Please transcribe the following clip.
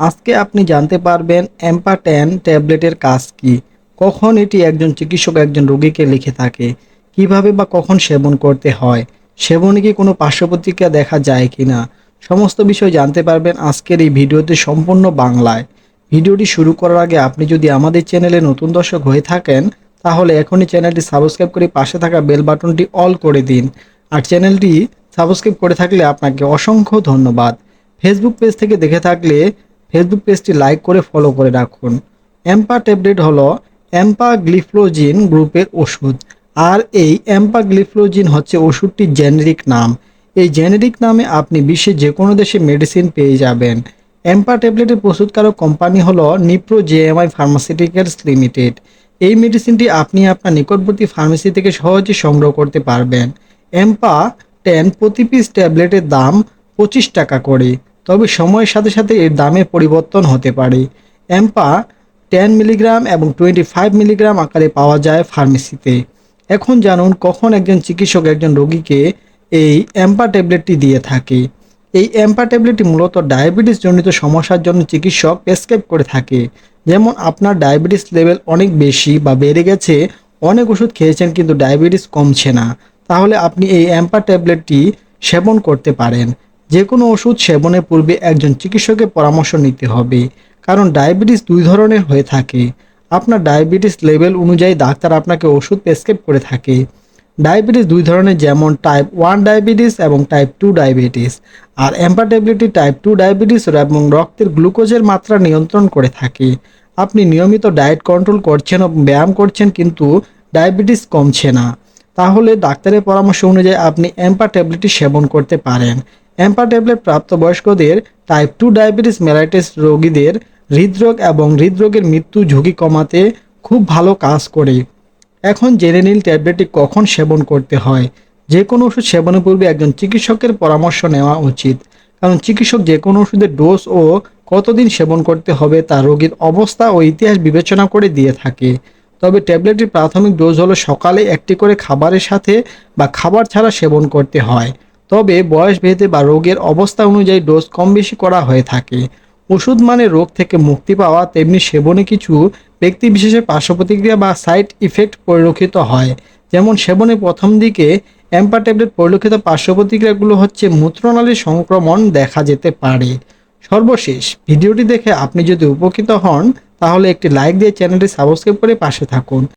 আজকে আপনি জানতে পারবেন অ্যাম্পাট্যান ট্যাবলেটের কাজ কি। কখন এটি একজন চিকিৎসক একজন রোগীকে লিখে থাকে? কীভাবে বা কখন সেবন করতে হয়? সেবনে কি কোনো পার্শ্ব প্রতিক্রিয়া দেখা যায় কি না সমস্ত বিষয় জানতে পারবেন আজকের এই ভিডিওতে সম্পূর্ণ বাংলায়। ভিডিওটি শুরু করার আগে আপনি যদি আমাদের চ্যানেলে নতুন দর্শক হয়ে থাকেন, তাহলে এখনই চ্যানেলটি সাবস্ক্রাইব করে পাশে থাকা বেল বাটনটি অল করে দিন। আর চ্যানেলটি সাবস্ক্রাইব করে থাকলে আপনাকে অসংখ্য ধন্যবাদ। ফেসবুক পেজ থেকে দেখে থাকলে ফেসবুক পেজটি লাইক করে ফলো করে রাখুন। অ্যাম্পা ট্যাবলেট হলো অ্যাম্পাগ্লিফ্লোজিন গ্রুপের ওষুধ। আর এই অ্যাম্পাগ্লিফ্লোজিন হচ্ছে ওষুধটির জেনেরিক নাম। এই জেনেরিক নামে আপনি বিশ্বের যে কোনো দেশে মেডিসিন পেয়ে যাবেন। অ্যাম্পা ট্যাবলেটের প্রস্তুতকারক কোম্পানি হলো নিপ্রো জেএমআই ফার্মাসিউটিক্যালস লিমিটেড এই মেডিসিনটি আপনি আপনার নিকটবর্তী ফার্মেসি থেকে সহজে সংগ্রহ করতে পারবেন। এম্পা টেন প্রতি পিস ট্যাবলেটের দাম পঁচিশ টাকা করে। তবে সময়ের সাথে সাথে এর দামের পরিবর্তন হতে পারে। এম্পা টেন মিলিগ্রাম এবং টোয়েন্টি ফাইভ মিলিগ্রাম আকারে পাওয়া যায় ফার্মেসিতে। এখন জানুন কখন একজন চিকিৎসক একজন রোগীকে এই অ্যাম্পা ট্যাবলেটটি দিয়ে থাকে। এই অ্যাম্পা ট্যাবলেটটি মূলত ডায়াবেটিস জনিত সমস্যার জন্য চিকিৎসক প্রেসক্রাইব করে থাকে। যেমন আপনার ডায়াবেটিস লেভেল অনেক বেশি বা বেড়ে গেছে, অনেক ওষুধ খেয়েছেন কিন্তু ডায়াবেটিস কমছে না। তাহলে আপনি এই অ্যাম্পা ট্যাবলেটটি সেবন করতে পারেন। যে কোনো ওষুধ সেবনের পূর্বে একজন চিকিৎসকের পরামর্শ নিতে হবে, কারণ ডায়াবেটিস দুই ধরনের হয়ে থাকে। আপনার ডায়াবেটিস লেভেল অনুযায়ী ডাক্তার আপনাকে ওষুধ প্রেসক্রাইব করে থাকে। ডায়াবেটিস দুই ধরনের যেমন টাইপ ওয়ান ডায়াবেটিস এবং টাইপ টু ডায়াবেটিস আর অ্যাম্পা ট্যাবলেটটি টাইপ টু ডায়াবেটিস এবং রক্তের গ্লুকোজের মাত্রা নিয়ন্ত্রণ করে থাকে। আপনি নিয়মিত ডায়েট কন্ট্রোল করছেন ব্যায়াম করছেন কিন্তু ডায়াবেটিস কমছে না। তাহলে ডাক্তারের পরামর্শ অনুযায়ী আপনি অ্যাম্পা ট্যাবলেটটি সেবন করতে পারেন। অ্যাম্পা ট্যাবলেট প্রাপ্তবয়স্কদের টাইপ টু ডায়াবেটিস মেলাইটিস রোগীদের হৃদরোগ এবং হৃদরোগের মৃত্যু ঝুঁকি কমাতে খুব ভালো কাজ করে। এখন জেনে নিন ট্যাবলেটটি কখন সেবন করতে হয়? যে কোনো ওষুধ সেবনের পূর্বে একজন চিকিৎসকের পরামর্শ নেওয়া উচিত। কারণ চিকিৎসক যে কোনো ওষুধের ডোজ ও কতদিন সেবন করতে হবে তা রোগীর অবস্থা ও ইতিহাস বিবেচনা করে দিয়ে থাকে। তবে ট্যাবলেটটির প্রাথমিক ডোজ হলো সকালে একটি করে খাবারের সাথে বা খাবার ছাড়া সেবন করতে হয়। তবে বয়স ভেদে বা রোগের অবস্থা অনুযায়ী ডোজ কম বেশি করা হয়ে থাকে। ওষুধ মানে রোগ থেকে মুক্তি পাওয়া, তেমনি সেবনে কিছু ব্যক্তি বিশেষে পার্শ্ব প্রতিক্রিয়া বা সাইড ইফেক্ট পরিলক্ষিত হয়। যেমন সেবনে প্রথম দিকে অ্যাম্পা ট্যাবলেট পরিলক্ষিত পার্শ্ব প্রতিক্রিয়াগুলো হচ্ছে মূত্রনালীর সংক্রমণ দেখা যেতে পারে। সর্বশেষ, ভিডিওটি দেখে আপনি যদি উপকৃত হন, তাহলে একটি লাইক দিয়ে চ্যানেলটি সাবস্ক্রাইব করে পাশে থাকুন।